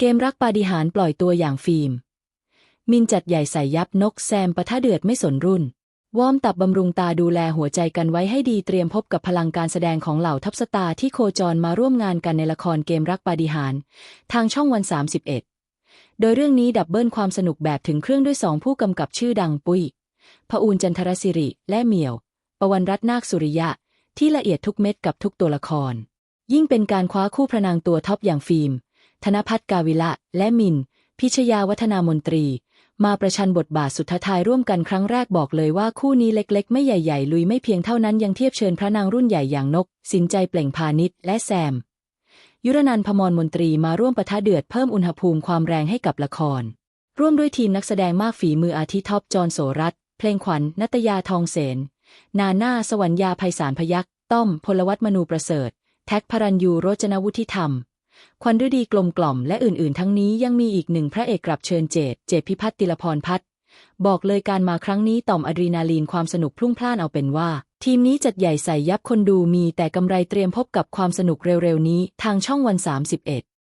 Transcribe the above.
เกมรักปาฏิหาริย์ปล่อยตัวอย่างฟิล์ม มินจัดใหญ่ใส่ยับนกแซมปะทะเดือดไม่สนรุ่น วอมตับบำรุงตาดูแลหัวใจกันไว้ให้ดีเตรียมพบกับพลังการแสดงของเหล่าทัพสตาที่โคจรมาร่วมงานกันในละครเกมรักปาฏิหาริย์ทางช่องวัน 31 โดยเรื่องนี้ดับเบิลความสนุกแบบถึงเครื่องด้วยสองผู้กำกับชื่อดังปุ้ยพระอูนจันทรศิริ และเหมียว ประวันรัตน์นาคสุริยะ ที่ละเอียดทุกเม็ดกับทุกตัวละคร ยิ่งเป็นการคว้าคู่พระนางตัวท็อปอย่างฟิล์ม ธนพัฒน์กาวิละและมิน พิชยาวัฒนามนตรี มาประชันบทบาทสุดท้าทายร่วมกันครั้งแรกบอกเลยว่าคู่นี้เล็กๆ ไม่ใหญ่ๆ ลุยไม่เพียงเท่านั้นยังเทียบเชิญพระนางรุ่นใหญ่อย่างนก สินใจเปล่งพาณิชย์และแซม ยุรนันพมรมนตรีมาร่วมประทะเดือดเพิ่มอุณหภูมิความแรงให้กับละคร ร่วมด้วยทีมนักแสดงมากฝีมืออาทิท็อปจอห์นโสรัตเพลงขวัญนัตยาทองเสนนาหน่าสวรรยาภัยสารพยักษต้อมพลวัตมนูประเสริฐ แท็กพรัญยูโรจนวุฒิธรรม ควันฤดีกลมกล่อมและอื่นๆ ทั้งนี้ยังมีอีกหนึ่งพระเอกกลับเชิญเจตเจตพิพัฒน์ติลพรพัฒน์บอกเลยการมาครั้งนี้ต่อมอะดรีนาลีนความสนุกพลุ่งพล่านเอาเป็นว่า ทีมนี้จัดใหญ่ใส่ยับคนดูมีแต่กำไรเตรียมพบกับความสนุกเร็วๆนี้ทางช่องวัน 31